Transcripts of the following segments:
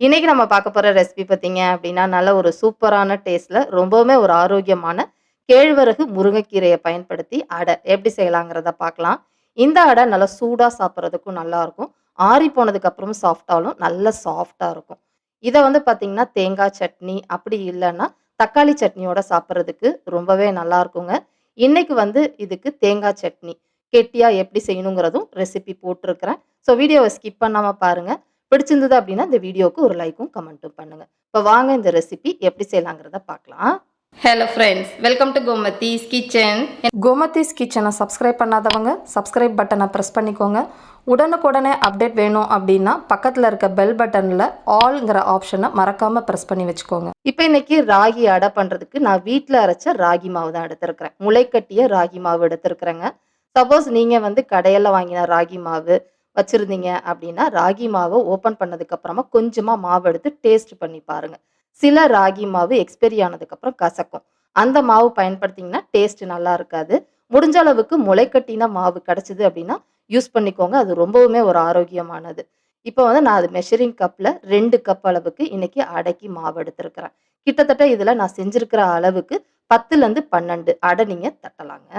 இன்றைக்கி நம்ம பார்க்க போகிற ரெசிபி பார்த்தீங்க அப்படின்னா, நல்ல ஒரு சூப்பரான டேஸ்ட்டில் ரொம்பவுமே ஒரு ஆரோக்கியமான கேழ்வரகு முருங்கைக்கீரையை பயன்படுத்தி அடை எப்படி செய்யலாங்கிறத பார்க்கலாம். இந்த அடை நல்லா சூடாக சாப்பிட்றதுக்கும் நல்லாயிருக்கும் ஆறி போனதுக்கப்புறமும் சாஃப்டாலும் சாஃப்ட்டாலும் நல்ல சாஃப்ட்டா இருக்கும். இதை வந்து பார்த்தீங்கன்னா, தேங்காய் சட்னி அப்படி இல்லைன்னா தக்காளி சட்னியோட சாப்பிட்றதுக்கு ரொம்பவே நல்லாருக்குங்க. இன்னைக்கு வந்து இதுக்கு தேங்காய் சட்னி கெட்டியாக எப்படி செய்யணுங்கிறதும் ரெசிபி போட்டிருக்கிறேன். ஸோ வீடியோவை ஸ்கிப் பண்ணாமல் பாருங்கள் பிடிச்சிருந்தது அப்படின்னா, இந்த வீடியோவுக்கு ஒரு லைக்கும், கமெண்ட்டும் பண்ணுங்க. இப்போ வாங்க இந்த ரெசிபி எப்படி செய்யலாங்கிறத பார்க்கலாம். Hello friends welcome to Gomathi's kitchen. Gomathi's கிச்சனை சப்ஸ்கிரைப் பண்ணாதவங்க சப்ஸ்கிரைப் பட்டனை ப்ரெஸ் பண்ணிக்கோங்க உடனுக்குடனே அப்டேட் வேணும் அப்படின்னா பக்கத்தில் இருக்க பெல் பட்டனில் ஆல்ங்கிற ஆப்ஷனை மறக்காமல் ப்ரெஸ் பண்ணி வச்சுக்கோங்க இப்போ இன்னைக்கு ராகி அடை பண்ணுறதுக்கு நான் வீட்டில் அரைச்ச ராகி மாவு தான் எடுத்திருக்கிறேன். முளைக்கட்டிய ராகி மாவு எடுத்திருக்கிறேங்க. சப்போஸ் நீங்கள் வந்து கடையில் வாங்கின ராகி மாவு வச்சுருந்தீங்க அப்படின்னா, ராகி மாவை ஓப்பன் பண்ணதுக்கப்புறமா கொஞ்சமாக மாவு எடுத்து டேஸ்ட் பண்ணி பாருங்கள் சில ராகி மாவு எக்ஸ்பெரி ஆனதுக்கப்புறம் கசக்கும். அந்த மாவு பயன்படுத்திங்கன்னா டேஸ்ட் நல்லா இருக்காது. முடிஞ்ச அளவுக்கு முளைக்கட்டின மாவு கிடச்சிது அப்படின்னா யூஸ் பண்ணிக்கோங்க. அது ரொம்பவுமே ஒரு ஆரோக்கியமானது. இப்போ வந்து நான் அது மெஷரிங் கப்பில் ரெண்டு கப் அளவுக்கு இன்னைக்கு அடக்கி மாவு எடுத்திருக்கிறேன். கிட்டத்தட்ட இதில் நான் செஞ்சுருக்கிற அளவுக்கு 10லேருந்து 12 அடை நீங்கள் தட்டலாங்க.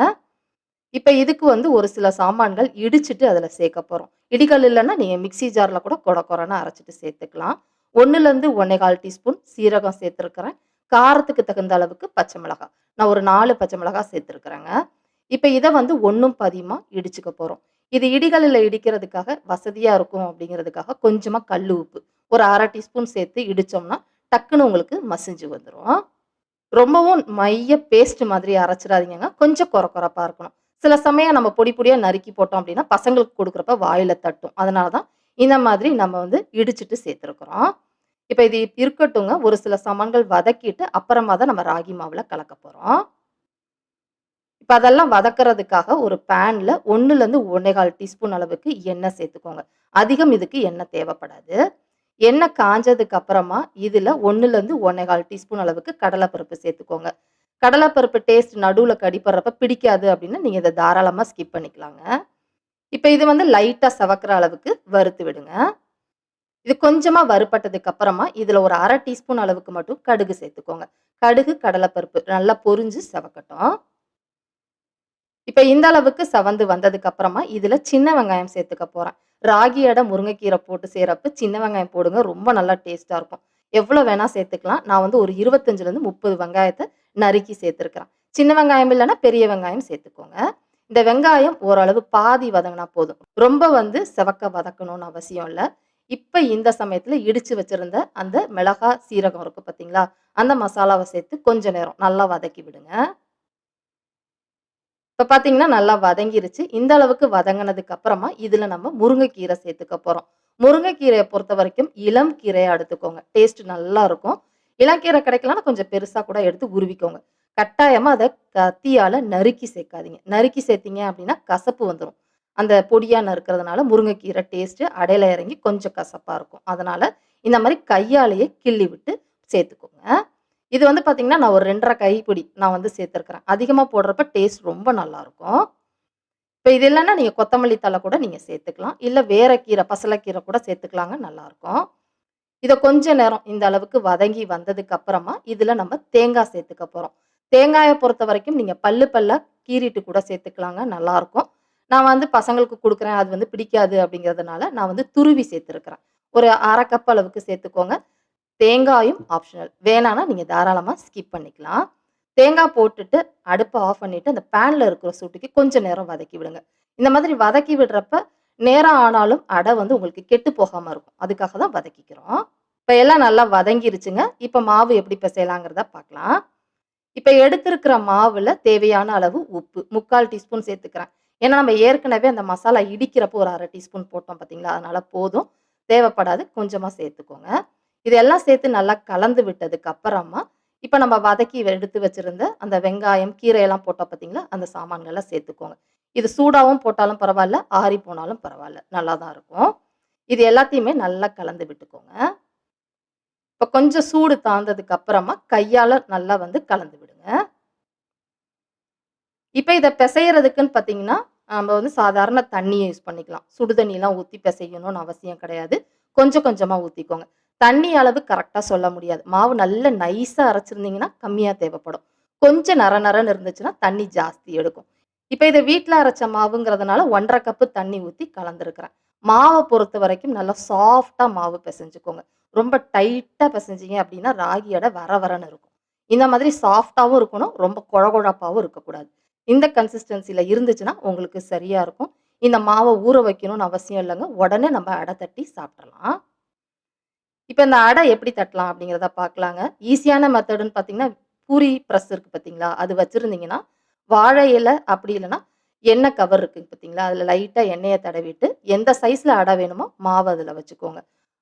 இப்போ இதுக்கு வந்து ஒரு சில சாமான்கள் இடிச்சிட்டு அதில் சேர்க்க போகிறோம். இடிகள் இல்லைன்னா நீங்கள் மிக்ஸி ஜாரில் கூட கொட கொரன்னு அரைச்சிட்டு சேர்த்துக்கலாம். 1லேருந்து 1 1/4 டீஸ்பூன் சீரகம் சேர்த்துருக்குறேன் காரத்துக்கு தகுந்த அளவுக்கு பச்சை மிளகாய். நான் ஒரு நாலு பச்சை மிளகாய் சேர்த்துருக்குறேங்க இப்போ இதை வந்து ஒன்றும் பதியமாக இடிச்சுக்க போகிறோம். இது இடிகளில் இடிக்கிறதுக்காக வசதியாக இருக்கும் அப்படிங்கிறதுக்காக கொஞ்சமாக கல் உப்பு ஒரு அரை டீஸ்பூன் சேர்த்து இடித்தோம்னா டக்குன்னு உங்களுக்கு மசிஞ்சு வந்துடும். ரொம்பவும் மைய பேஸ்ட் மாதிரி அரைச்சிடாதீங்கங்க. கொஞ்சம் கொர கொரப்பா இருக்கணும். சில சமயம் நம்ம பொடி பொடியாக நறுக்கி போட்டோம் அப்படின்னா, பசங்களுக்கு கொடுக்குறப்ப வாயில தட்டும். அதனால தான் இந்த மாதிரி நம்ம வந்து இடிச்சிட்டு சேர்த்துருக்குறோம். இப்போ இது இருக்கட்டுங்க. ஒரு சில சாமான்கள் வதக்கிட்டு அப்புறமா தான் நம்ம ராகி மாவில் கலக்க போகிறோம் இப்போ அதெல்லாம் வதக்கிறதுக்காக ஒரு பேன்ல 1லேருந்து 1 1/4 டீஸ்பூன் அளவுக்கு எண்ணெய் சேர்த்துக்கோங்க. அதிகம் இதுக்கு எண்ணெய் தேவைப்படாது. எண்ணெய் காஞ்சதுக்கு அப்புறமா இதில 1லேருந்து 1 1/4 டீஸ்பூன் அளவுக்கு கடலைப்பருப்பு சேர்த்துக்கோங்க. கடலைப்பருப்பு டேஸ்ட் நடுவில் கடிப்படுறப்ப பிடிக்காது அப்படின்னா, நீங்கள் இதை தாராளமாக ஸ்கிப் பண்ணிக்கலாங்க. இப்போ இது வந்து லைட்டாக சவக்கிற அளவுக்கு வறுத்து விடுங்க. இது கொஞ்சமாக வறுப்பட்டதுக்கு அப்புறமா இதில் ஒரு அரை டீஸ்பூன் அளவுக்கு மட்டும் கடுகு சேர்த்துக்கோங்க. கடுகு, கடலைப்பருப்பு நல்லா பொரிஞ்சு சவக்கட்டும் இப்போ இந்த அளவுக்கு சவந்து வந்ததுக்கு அப்புறமா இதில் சின்ன வெங்காயம் சேர்த்துக்க போகிறேன் ராகி அடை முருங்கைக்கீரை போட்டு செய்றப்ப சின்ன வெங்காயம் போடுங்க. ரொம்ப நல்லா டேஸ்ட்டாக இருக்கும். எவ்வளோ வேணால் சேர்த்துக்கலாம். நான் வந்து ஒரு இருபத்தஞ்சிலேருந்து முப்பது வெங்காயத்தை நறுக்கி சேர்த்துருக்கிறேன். சின்ன வெங்காயம் இல்லைன்னா பெரிய வெங்காயம் சேர்த்துக்கோங்க. இந்த வெங்காயம் ஓரளவு பாதி வதங்கினா போதும். ரொம்ப வந்து செவக்க வதக்கணும்னு அவசியம் இல்லை இப்போ இந்த சமயத்தில் இடித்து வச்சிருந்த அந்த மிளகாய், சீரகம் இருக்குது பார்த்தீங்களா? அந்த மசாலாவை சேர்த்து கொஞ்ச நேரம் நல்லா வதக்கி விடுங்க. இப்போ பார்த்தீங்கன்னா, நல்லா வதங்கிருச்சு. இந்த அளவுக்கு வதங்கினதுக்கு அப்புறமா இதில் நம்ம முருங்கைக்கீரை சேர்த்துக்க போகிறோம் முருங்கைக்கீரையை பொறுத்த வரைக்கும் இளம் கீரையை எடுத்துக்கோங்க. டேஸ்ட் நல்லா இருக்கும். இளங்கீரை கிடைக்கலன்னா கொஞ்சம் பெருசா கூட எடுத்து உருவிக்கோங்க. கட்டாயமா அதை கத்தியால நறுக்கி சேர்க்காதீங்க. நறுக்கி சேர்த்தீங்க அப்படின்னா கசப்பு வந்துடும் அந்த பொடியா நறுக்கிறதுனால முருங்கைக்கீரை டேஸ்ட்டு அடையில இறங்கி கொஞ்சம் கசப்பா இருக்கும். அதனால இந்த மாதிரி கையாலேயே கிள்ளி விட்டு சேர்த்துக்கோங்க. இது வந்து பார்த்திங்கன்னா நான் ஒரு 2 1/2 கைப்பிடி நான் வந்து சேர்த்துருக்கிறேன். அதிகமா போடுறப்ப டேஸ்ட் ரொம்ப நல்லாருக்கும். இப்போ இது இல்லைன்னா நீங்கள் கொத்தமல்லி தழை கூட நீங்கள் சேர்த்துக்கலாம். இல்லை வேற கீரை, பசலைக்கீரை கூட சேர்த்துக்கலாங்க நல்லாயிருக்கும் இதை கொஞ்ச நேரம் இந்த அளவுக்கு வதங்கி வந்ததுக்கு அப்புறமா இதில் நம்ம தேங்காய் சேர்த்துக்க தேங்காயை பொறுத்த வரைக்கும் நீங்கள் பல்லு பல்லாக கீறிட்டு கூட சேர்த்துக்கலாங்க நல்லாயிருக்கும் நான் வந்து பசங்களுக்கு கொடுக்குறேன் அது வந்து பிடிக்காது அப்படிங்கிறதுனால நான் வந்து துருவி சேர்த்துருக்குறேன் ஒரு அரை கப் அளவுக்கு சேர்த்துக்கோங்க. தேங்காயும் ஆப்ஷனல். வேணான்னா நீங்கள் தாராளமாக ஸ்கிப் பண்ணிக்கலாம். தேங்காய் போட்டுட்டு அடுப்பை ஆஃப் பண்ணிவிட்டு அந்த பேனில் இருக்கிற சூட்டுக்கு கொஞ்சம் நேரம் வதக்கி விடுங்க. இந்த மாதிரி வதக்கி விடுறப்ப நேரம் ஆனாலும் அடை வந்து உங்களுக்கு கெட்டு போகாமல் இருக்கும். அதுக்காக தான் வதக்கிக்கிறோம். இப்போ எல்லாம் நல்லா வதங்கிருச்சுங்க. இப்போ மாவு எப்படி பிசையலாங்கிறத பார்க்கலாம். இப்போ எடுத்திருக்கிற மாவில் தேவையான அளவு உப்பு 3/4 டீஸ்பூன் சேர்த்துக்கிறேன். ஏன்னா நம்ம ஏற்கனவே அந்த மசாலா இடிக்கிறப்போ ஒரு அரை டீஸ்பூன் போட்டோம் பார்த்தீங்களா? அதனால போதும். தேவைப்படாது. கொஞ்சமாக சேர்த்துக்கோங்க. இதெல்லாம் சேர்த்து நல்லா கலந்து விட்டதுக்கு அப்புறமா, இப்போ நம்ம வதக்கி எடுத்து வச்சுருந்த அந்த வெங்காயம், கீரையெல்லாம் போட்டோம் பார்த்தீங்களா? அந்த சாமான்கள்லாம் சேர்த்துக்கோங்க. இது சூடாகவும் போட்டாலும் பரவாயில்ல ஆறி போனாலும் பரவாயில்ல நல்லா தான் இருக்கும். இது எல்லாத்தையுமே நல்லா கலந்து விட்டுக்கோங்க. இப்போ கொஞ்சம் சூடு தாழ்ந்ததுக்கு அப்புறமா கையால் நல்லா வந்து கலந்து விடுங்க. இப்போ இதை பிசையறதுக்குன்னு பார்த்தீங்கன்னா, நம்ம வந்து சாதாரண தண்ணியை யூஸ் பண்ணிக்கலாம். சுடு தண்ணிலாம் ஊற்றி பிசையணும்னு அவசியம் கிடையாது. கொஞ்சம் கொஞ்சமாக ஊற்றிக்கோங்க தண்ணி அளவு கரெக்டாக சொல்ல முடியாது. மாவு நல்ல நைஸாக அரைச்சிருந்தீங்கன்னா, கம்மியாக தேவைப்படும். கொஞ்சம் நர நரன்னு இருந்துச்சுன்னா, தண்ணி ஜாஸ்தி எடுக்கும். இப்போ இதை வீட்டில் அரைச்ச மாவுங்கிறதுனால 1 1/2 கப்பு தண்ணி ஊற்றி கலந்துருக்கிறேன். பொறுத்த வரைக்கும் நல்லா சாஃப்டாக மாவு பிசைஞ்சுக்கோங்க ரொம்ப டைட்டாக பிசைஞ்சிங்க அப்படின்னா, ராகி வர வரன்னு இருக்கும். இந்த மாதிரி சாஃப்டாகவும் இருக்கணும். ரொம்ப கொழ இருக்கக்கூடாது. இந்த கன்சிஸ்டன்சியில் இருந்துச்சுன்னா, உங்களுக்கு சரியாக இருக்கும். இந்த மாவை ஊற வைக்கணும்னு அவசியம் இல்லைங்க உடனே நம்ம அடை தட்டி சாப்பிட்றலாம். இப்போ இந்த அடை எப்படி தட்டலாம் அப்படிங்கிறத பார்க்கலாங்க. ஈஸியான மெத்தடுன்னு பார்த்தீங்கன்னா, பூரி ப்ரெஸ் இருக்குது பார்த்தீங்களா? அது வச்சுருந்தீங்கன்னா வாழை இலை அப்படி இல்லைன்னா எண்ணெய் கவர் இருக்குது பார்த்தீங்களா? அதில் லைட்டாக எண்ணெயை தடவிட்டு, எந்த சைஸில் அடை வேணுமோ மாவு அதில் வச்சுக்கோங்க.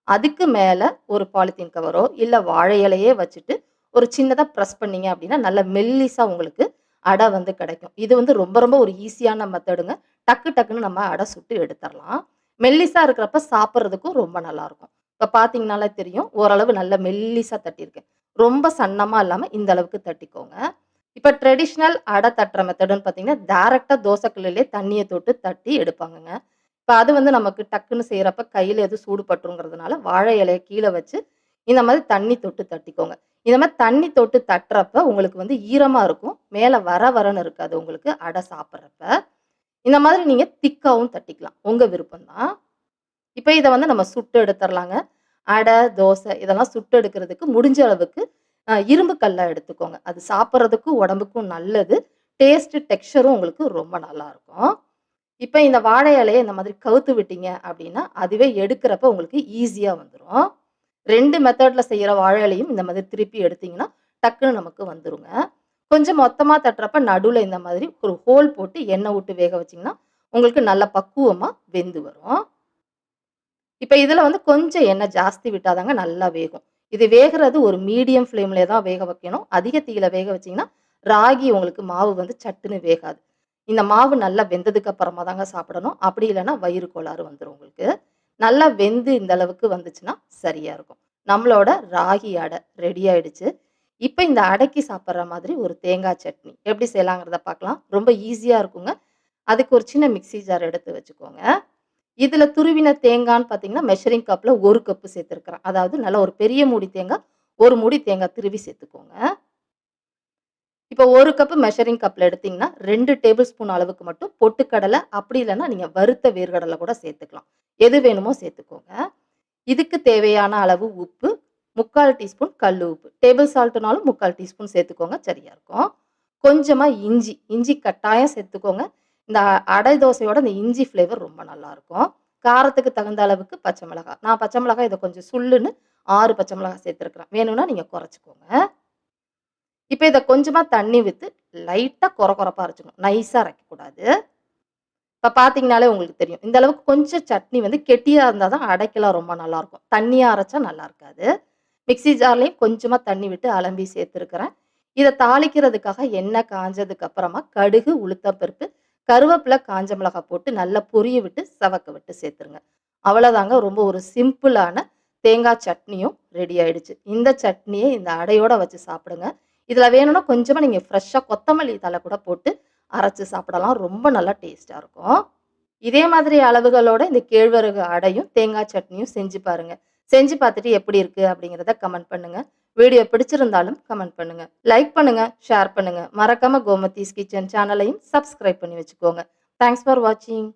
அதுக்கு மேலே ஒரு பாலித்தீன் கவரோ, இல்லை வாழை இலையே வச்சுட்டு, ஒரு சின்னதாக ப்ரெஸ் பண்ணீங்க அப்படின்னா, நல்ல மெல்லிஸாக உங்களுக்கு அடை வந்து கிடைக்கும். இது வந்து ரொம்ப ரொம்ப ஒரு ஈஸியான மெத்தடுங்க. டக்கு டக்குன்னு நம்ம அடை சுட்டு எடுத்துடலாம் மெல்லிஸாக இருக்கிறப்ப சாப்பிட்றதுக்கும் ரொம்ப நல்லாயிருக்கும் இப்போ பார்த்தீங்கனாலே தெரியும். ஓரளவு நல்ல மெல்லிஸாக தட்டியிருக்கேன். ரொம்ப சன்னமாக இல்லாமல் இந்த அளவுக்கு தட்டிக்கோங்க. இப்போ ட்ரெடிஷ்னல் அடை தட்டுற மெத்தடுன்னு பார்த்தீங்கன்னா, டேரெக்டாக தோசை தண்ணியை தொட்டு தட்டி எடுப்பாங்கங்க. இப்போ அது வந்து நமக்கு டக்குன்னு செய்கிறப்ப கையில் எதுவும் சூடு பட்டுருங்கிறதுனால, வாழை இலையை கீழே வச்சு, இந்த மாதிரி தண்ணி தொட்டு தட்டிக்கோங்க. இந்த மாதிரி தண்ணி தொட்டு தட்டுறப்ப உங்களுக்கு வந்து ஈரமாக இருக்கும். மேலே வர வரன்னு இருக்காது உங்களுக்கு அடை சாப்பிட்றப்ப இந்த மாதிரி நீங்கள் திக்காவும் தட்டிக்கலாம். உங்கள் விருப்பம் தான். இதை வந்து நம்ம சுட்டு எடுத்துடலாங்க அடை, தோசை இதெல்லாம் சுட்டு எடுக்கிறதுக்கு முடிஞ்ச அளவுக்கு இரும்பு கல்லாக எடுத்துக்கோங்க. அது சாப்பிட்றதுக்கும் உடம்புக்கும் நல்லது. டேஸ்ட்டு டெக்ஸ்டரும் உங்களுக்கு ரொம்ப நல்லாயிருக்கும் இப்போ இந்த வாழை இலையை இந்த மாதிரி கவுத்து விட்டீங்க அப்படின்னா, அதுவே எடுக்கிறப்ப உங்களுக்கு ஈஸியாக வந்துடும் ரெண்டு மெத்தடில் செய்கிற வாழை இலையும் இந்த மாதிரி திருப்பி எடுத்தீங்கன்னா, டக்குன்னு நமக்கு வந்துருங்க. கொஞ்சம் மொத்தமாக தட்டுறப்ப நடுவில் இந்த மாதிரி ஒரு ஹோல் போட்டு எண்ணெய் விட்டு வேக வச்சீங்கன்னா, உங்களுக்கு நல்ல பக்குவமாக வெந்து வரும். இப்போ இதில் வந்து கொஞ்சம் எண்ணெய் ஜாஸ்தி விட்டாதாங்க நல்லா வேகும். இது வேகிறது ஒரு மீடியம் ஃப்ளேம்லயே தான் வேக வைக்கணும். அதிக தீயில வேக வச்சீங்கன்னா, ராகி உங்களுக்கு மாவு வந்து சட்டுன்னு வேகாது. இந்த மாவு நல்லா வெந்ததுக்கு அப்புறமா தாங்க சாப்பிடணும். அப்படி இல்லைன்னா வயிறு கோளாறு வந்துடும் உங்களுக்கு. நல்லா வெந்து இந்த அளவுக்கு வந்துச்சுன்னா, சரியா இருக்கும். நம்மளோட ராகி அடை ரெடி ஆயிடுச்சு. இப்போ இந்த அடைக்கு சாப்பிட்ற மாதிரி ஒரு தேங்காய் சட்னி எப்படி செய்யலாங்கிறத பார்க்கலாம். ரொம்ப ஈஸியாக இருக்குங்க. அதுக்கு ஒரு சின்ன மிக்ஸி ஜார் எடுத்து வச்சுக்கோங்க. இதில் துருவின தேங்கான்னு பார்த்தீங்கன்னா, மெஷரிங் கப்பில் ஒரு கப்பு சேர்த்துருக்குறேன் அதாவது நல்லா ஒரு பெரிய மூடி தேங்காய், ஒரு மூடி தேங்காய் திருவி சேர்த்துக்கோங்க. இப்போ ஒரு கப்பு மெஷரிங் கப்பில் எடுத்தீங்கன்னா, ரெண்டு டேபிள் ஸ்பூன் அளவுக்கு மட்டும் பொட்டுக்கடலை, அப்படி இல்லைன்னா நீங்கள் வறுத்த வேர்க்கடலை கூட சேர்த்துக்கலாம். எது வேணுமோ சேர்த்துக்கோங்க. இதுக்கு தேவையான அளவு உப்பு, 3/4 டீஸ்பூன் கல் உப்பு. டேபிள் சால்ட்டுனாலும் முக்கால் டீஸ்பூன் சேர்த்துக்கோங்க சரியாக இருக்கும். கொஞ்சமாக இஞ்சி, இஞ்சி கட்டாயம் சேர்த்துக்கோங்க. இந்த அடை தோசையோட இந்த இஞ்சி ஃப்ளேவர் ரொம்ப நல்லாயிருக்கும் காரத்துக்கு தகுந்த அளவுக்கு பச்சை மிளகாய். நான் பச்சை மிளகாய் இதை கொஞ்சம் சுள்ளுன்னு ஆறு பச்சை மிளகாய் சேர்த்துருக்குறேன் வேணும்னா நீங்கள் குறைச்சிக்கோங்க இப்போ இதை கொஞ்சமாக தண்ணி விற்று லைட்டாக கொர கொரப்பா அரைச்சிக்கணும் நைஸாக அரைக்கக்கூடாது. இப்போ பார்த்தீங்கனாலே உங்களுக்கு தெரியும். இந்த அளவுக்கு கொஞ்சம் சட்னி வந்து கெட்டியாக இருந்தால் தான் அடைக்கலாம் ரொம்ப நல்லாயிருக்கும் தண்ணியாக அரைச்சா நல்லா இருக்காது. மிக்ஸி ஜார்லேயும் கொஞ்சமாக தண்ணி விட்டு அலம்பி சேர்த்துருக்குறேன் இதை தாளிக்கிறதுக்காக எண்ணெய் காஞ்சதுக்கு அப்புறமா கடுகு, உளுத்தம்பருப்பு, கருவேப்பிலை, காஞ்ச மிளகாய் போட்டு நல்லா பொரிய விட்டு, சவக்க விட்டு சேர்த்துருங்க. அவ்வளோதாங்க ரொம்ப ஒரு சிம்பிளான தேங்காய் சட்னியும் ரெடி ஆயிடுச்சு. இந்த சட்னியை இந்த அடையோட வச்சு சாப்பிடுங்க. இதில் வேணும்னா கொஞ்சமாக நீங்கள் ஃப்ரெஷ்ஷாக கொத்தமல்லி தழை கூட போட்டு அரைச்சி சாப்பிடலாம். ரொம்ப நல்லா டேஸ்ட்டாக இருக்கும். இதே மாதிரி அளவுகளோட இந்த கேழ்வரகு அடையும், தேங்காய் சட்னியும் செஞ்சு பாருங்கள் செஞ்சு பார்த்துட்டு எப்படி இருக்குது அப்படிங்கிறத கமெண்ட் பண்ணுங்கள் வீடியோ பிடிச்சிருந்தாலும் கமெண்ட் பண்ணுங்க. லைக் பண்ணுங்க, ஷேர் பண்ணுங்க. மறக்காம கோமதீஸ் கிச்சன் சேனலையும் சப்ஸ்கிரைப் பண்ணி வச்சுக்கோங்க. தேங்க்ஸ் ஃபார் வாட்சிங்.